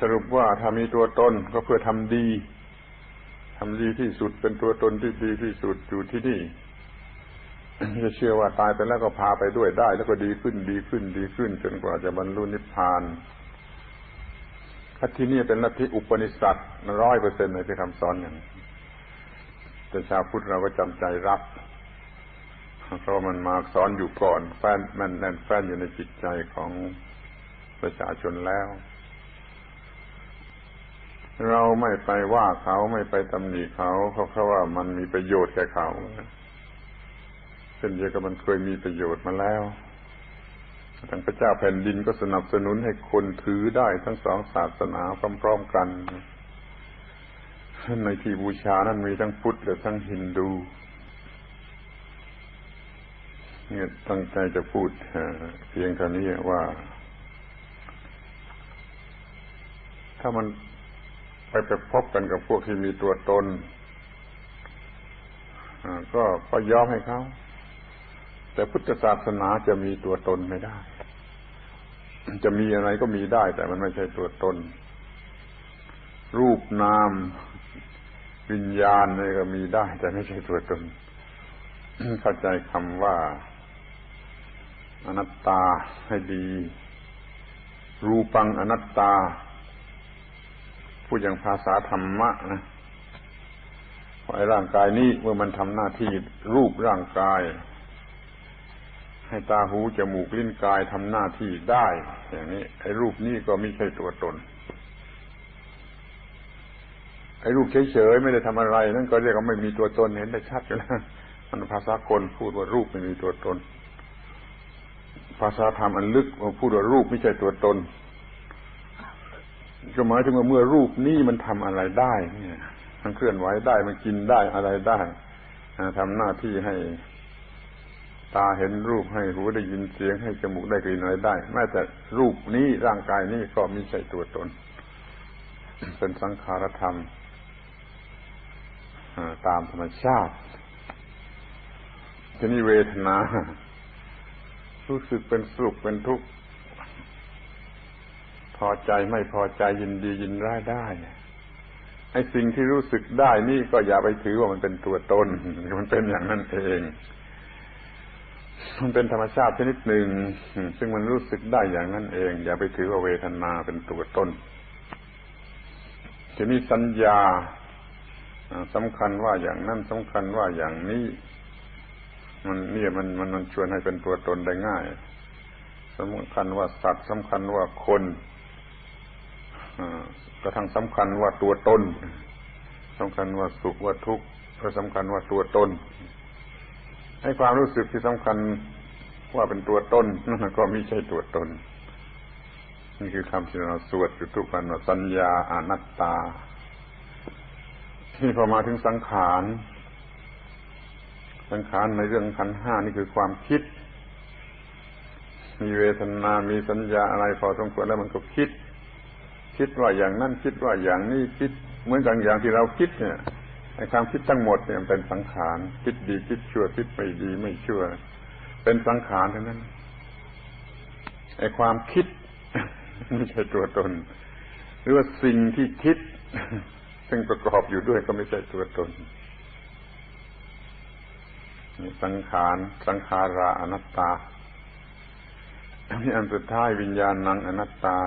สรุปว่าถ้ามีตัวตนก็เพื่อทำดีทำดีที่สุดเป็นตัวตนที่ดีที่สุดอยู่ที่นี่จะเชื่อว่าตายไปแล้วก็พาไปด้วยได้ แล้วก็ดีขึ้นดีขึ้นดีขึ้น จนกว่าจะบรรลุนิพพานที่นี่เป็นลัทธิอุปนิสัตร้อยเปอร์เซ็นต์ในที่คำสอนอย่างแต่ชาวพุทธเราก็จำใจรับเพราะมันมาสอนอยู่ก่อนแฟนมันแน่นแฟนอยู่ในจิตใจของประชาชนแล้ว เราไม่ไปว่าเขาไม่ไปตำหนิเขาเพราะว่ามันมีประโยชน์แก่เขาเช่นเดียวกับมันเคยมีประโยชน์มาแล้วทั้งพระเจ้าแผ่นดินก็สนับสนุนให้คนถือได้ทั้งสองศาสนาพร้อมๆกันในที่บูชานั้นมีทั้งพุทธและทั้งฮินดูเนี่ยตั้งใจจะพูดเพียงเท่านี้ว่า ถ้ามัน ไปไปพบกันกับพวกที่มีตัวตนก็ก็ยอมให้เขา แต่พุทธศาสนาจะมีตัวตนไม่ได้ จะมีอะไรก็มีได้ แต่มันไม่ใช่ตัวตน รูปนามวิญญาณนี่ก็มีได้ แต่ไม่ใช่ตัวตน เข้าใจคำว่าอนัตตาให้ดี รูปังอนัตตา พูดอย่างภาษาธรรมะนะไอ้ร่างกายนี้เมื่อมันทำหน้าที่รูปร่างกาย ให้ตาหูจมูกลิ้นกายทำหน้าที่ได้ อย่างนี้ ไอ้รูปนี้ก็ไม่ใช่ตัวตน ไอ้รูปเฉยๆไม่ได้ทำอะไร นั่นก็เรียกว่าไม่มีตัวตนเห็นได้ชัดอยู่แล้วมันภาษาคนพูดว่ารูปไม่มีตัวตน ภาษาธรรมอันลึกพูดว่ารูปไม่ใช่ตัวตน ก็หมายถึงว่าเมื่อรูปนี้มันทำอะไรได้เนี่ยมันเคลื่อนไหวได้มันกินได้อะไรได้ทำหน้าที่ให้ตาเห็นรูปให้หูได้ยินเสียงให้จมูกได้กลิ่นอะไรได้แม้แต่รูปนี้ร่างกายนี้ก็ไม่ใช่ตัวตน เป็นสังขารธรรมตามธรรมชาติทีนี้เวทนา รู้สึกเป็นสุขเป็นทุกข์ อใจไม่พอใจยินดียินร้ายได้ไอ้สิ่งที่รู้สึกได้นี่ก็อย่าไปถือว่ามันเป็นตัวตน มันเป็นอย่างนั้นเอง มันเป็นธรรมชาติชนิดหนึ่ง ซึ่งมันรู้สึกได้อย่างนั้นเอง อย่าไปถือว่าเวทนาเป็นตัวตนจะมีสัญญาสำคัญว่าอย่างนั้นสำคัญว่าอย่างนี้มันเนี่มันมันมันชวนให้เป็นตัวตนได้ง่ายสำคัญว่าสัตว์สำคัญว่าคน กระทั่งสำคัญว่าตัวตนสำคัญว่าสุขว่าทุกข์ก็สำคัญว่าตัวตนให้ความรู้สึกที่สำคัญว่าเป็นตัวตนนั่นก็ไม่ใช่ตัวตนนี่คือคำที่เราสวดอยู่ทุกวันว่าสัญญาอนัตตา ที่พอมาถึงสังขาร สังขารในเรื่องขันห้านี่คือความคิด มีเวทนา มีสัญญาอะไรพอสมควรแล้วมันก็คิด คิดว่าอย่างนั้นคิดว่าอย่างนี้คิดเหมือนกันอย่างที่เราคิดเนี่ยไอ้ความคิดทั้งหมดเนี่ยเป็นสังขารคิดดีคิดชั่วคิดไม่ดีไม่ชั่ว เป็นสังขารเท่านั้นไอ้ความคิดไม่ใช่ตัวตน หรือว่าสิ่งที่คิด ซึ่งประกอบอยู่ด้วยก็ไม่ใช่ตัวตนสังขารสังขาราอนัตตาอันนี้อันสุดท้ายวิญญาณนังอนัตตา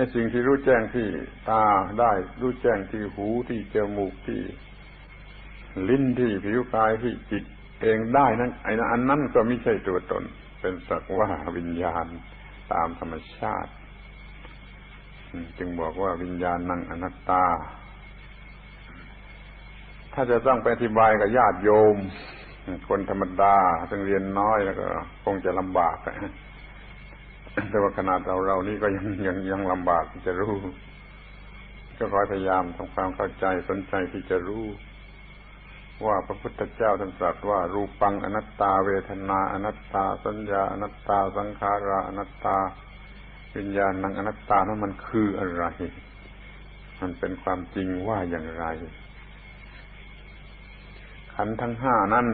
ไอ้สิ่งที่รู้แจ้งที่ตาได้ รู้แจ้งที่หูที่จมูกที่ ลิ้นที่ผิวกายที่จิตเองได้นั้นไอ้นั้นอันนั้นก็ไม่ใช่ตัวตน เป็นสักว่าวิญญาณตามธรรมชาติ จึงบอกว่าวิญญาณนังอนัตตา ถ้าจะต้องไปอธิบายกับญาติโยม คนธรรมดาซึ่งเรียนน้อยแล้วก็ คงจะลำบาก แต่ว่าขนาดเราเรานี่ก็ยังยังยังลำบากที่จะรู้ ก็คอยพยายามทำความเข้าใจสนใจที่จะรู้ ว่าพระพุทธเจ้าท่านตรัสว่า รูปังอนัตตา เวทนา อนัตตา สัญญา อนัตตา สังขารา อนัตตา วิญญาณังอนัตตานั้นมันคืออะไร มันเป็นความจริงว่าอย่างไร ขันทั้งห้านั้น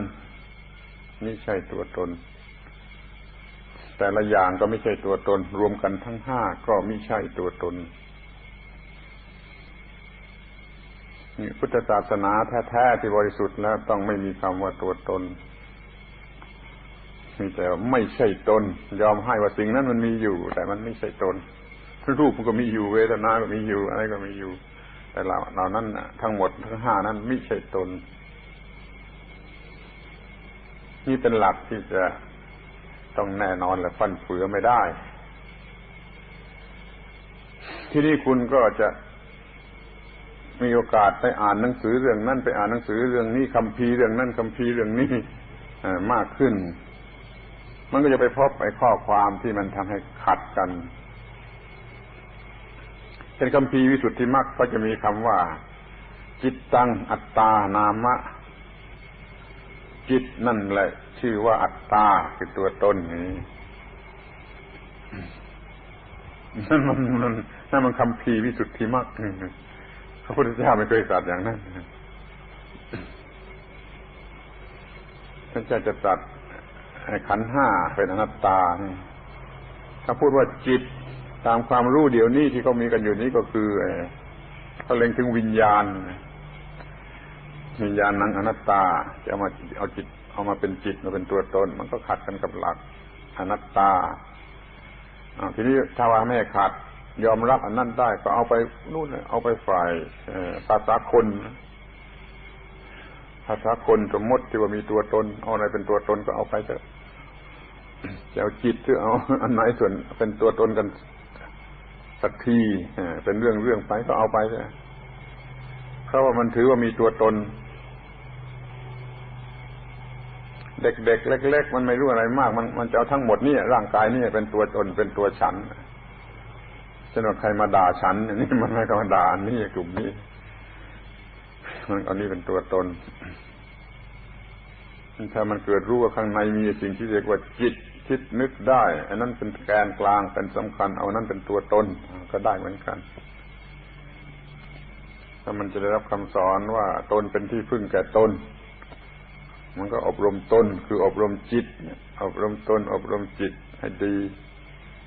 นี่ใช่ตัวตน แต่ละอย่างก็ไม่ใช่ตัวตน รวมกันทั้งห้าก็ไม่ใช่ตัวตนนี่พุทธศาสนาแท้ๆที่บริสุทธิ์แล้วต้องไม่มีคำว่าตัวตนมีแต่ไม่ใช่ตน ยอมให้ว่าสิ่งนั้นมันมีอยู่ แต่มันไม่ใช่ตนรูปมันก็มีอยู่เวทนา ก็มีอยู่ อะไรก็มีอยู่ แต่เราเรานั้นทั้งหมดทั้งห้านั้นไม่ใช่ตน นี่เป็นหลักที่จะ ต้องแน่นอนและฟันเฟือไม่ได้ ที่นี่คุณก็จะมีโอกาสไปอ่านหนังสือเรื่องนั้นไปอ่านหนังสือเรื่องนี้คำพีเรื่องนั้นคำพีเรื่องนี้มากขึ้น มันก็จะไปพบไอ้ข้อความที่มันทำให้ขัดกันเป็นคำพีวิสุทธิมรรคก็จะมีคำว่า จิตตังอัตตานามะ จิตนั่นแหละ ชื่อว่าอัตตาคือตัวตนนี้นั่นมันนั่นนั่นมันคำพีวิสุทธิมรรคพระพุทธเจ้าไม่เคยตรัสอย่างนั้นท่านจะจะตัดขันห้าเป็นอนัตตาถ้าพูดว่าจิตตามความรู้เดี๋ยวนี้ที่เขามีกันอยู่นี้ก็คือเขาเล็งถึงวิญญาณวิญญาณนังอนัตตา จะเอามาเอาจิต เอามาเป็นจิตมาเป็นตัวตน มันก็ขัดกันกับหลักอนัตตาทีนี้ถ้าว่าไม่ขัด ยอมรับอันนั้นได้ก็เอาไปนู่นเอาไปฝ่ายภาษาคนภาษาคนสมมติที่ว่ามีตัวตน เอาอะไรเป็นตัวตนก็เอาไปเถอะจะเอาจิตหรือเอาอันไหนส่วนเป็นตัวตนกันสักทีเป็นเรื่องเรื่องไปก็เอาไปใช่เพราะว่ามันถือว่ามีตัวตน เด็กๆเล็ก ๆ มันไม่รู้อะไรมาก มันมันจะเอาทั้งหมดนี่ร่างกายนี่เป็นตัวตนเป็นตัวฉันฉันว่าใครมาด่าฉันนี่มันไม่ก็มาด่าอันนี้กลุ่มนี้มันอันนี้เป็นตัวตนถ้ามันเกิดรู้ว่าข้างในมีสิ่งที่เรียกว่าจิตคิดนึกได้ อันนั้นเป็นแกนกลางเป็นสำคัญ เอานั้นเป็นตัวตนก็ได้เหมือนกัน ถ้ามันจะได้รับคำสอนว่าตนเป็นที่พึ่งแก่ตน มันก็อบรมตนคืออบรมจิตอบรมตน อบรมจิตให้ดี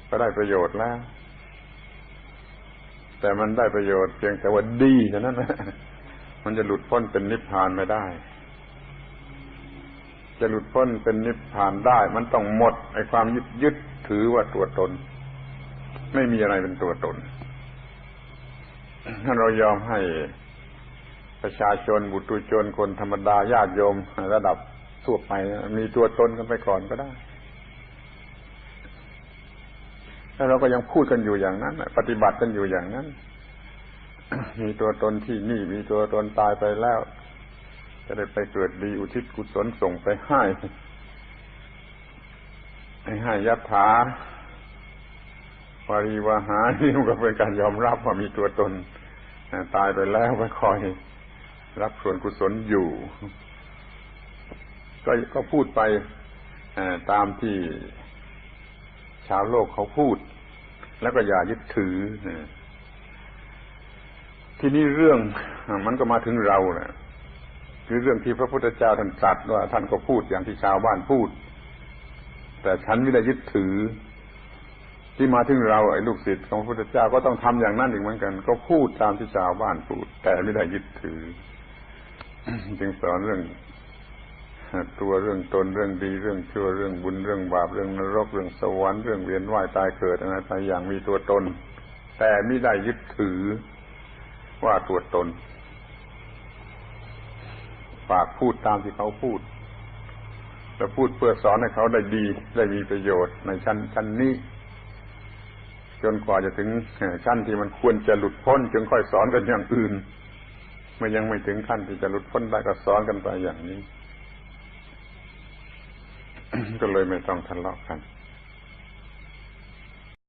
ก็ได้ประโยชน์แล้ว แต่มันได้ประโยชน์เพียงแต่ว่าดีเท่านั้นนะมันจะหลุดพ้นเป็นนิพพานไม่ได้ จะหลุดพ้นเป็นนิพพานได้ มันต้องหมดไอ้ความยึดยึดถือว่าตัวตน ไม่มีอะไรเป็นตัวตนถ้าเรายอมให้ ประชาชนบุตรชนคนธรรมดาญาติโยม ระดับทั่วไปมีตัวตนกันไปก่อนก็ได้แล้วเราก็ยังพูดกันอยู่อย่างนั้น ปฏิบัติกันอยู่อย่างนั้น มีตัวตนที่นี่มีตัวตนตายไปแล้ว จะได้ไปเกิดดีอุทิศกุศลส่งไปให้ให้ยัตถาวารีวาหานี่ก็เป็นการยอมรับว่ามีตัวตนตายไปแล้วไปคอย รับส่วนกุศลอยู่ ก็ก็พูดไปตามที่ชาวโลกเขาพูด แล้วก็อย่ายึดถือที่นี่เรื่องมันก็มาถึงเราแหละคือเรื่องที่พระพุทธเจ้าท่านตรัสว่าท่านก็พูดอย่างที่ชาวบ้านพูด แต่ฉันไม่ได้ยึดถือ ที่มาถึงเราไอ้ลูกศิษย์ของพระพุทธเจ้าก็ต้องทำอย่างนั้นอีกเหมือนกัน ก็พูดตามที่ชาวบ้านพูด แต่ไม่ได้ยึดถือ จึงสอนเรื่องตัวเรื่องตนเรื่องดีเรื่องชั่วเรื่องบุญเรื่องบาปเรื่องนรกเรื่องสวรรค์เรื่องเวียนว่ายตายเกิดอะไรไปอย่างมีตัวตน แต่ไม่ได้ยึดถือว่าตัวตน ปากพูดตามที่เขาพูดแล้วพูดเพื่อสอนให้เขาได้ดีได้มีประโยชน์ในชั้นชั้นนี้ จนกว่าจะถึงชั้นที่มันควรจะหลุดพ้น จึงค่อยสอนกันอย่างอื่น มื่อยังไม่ถึงขั้นที่จะหลุดพ้นได้ก็สอนกันไปอย่างนี้ ก็เลยไม่ต้องทะเลาะกัน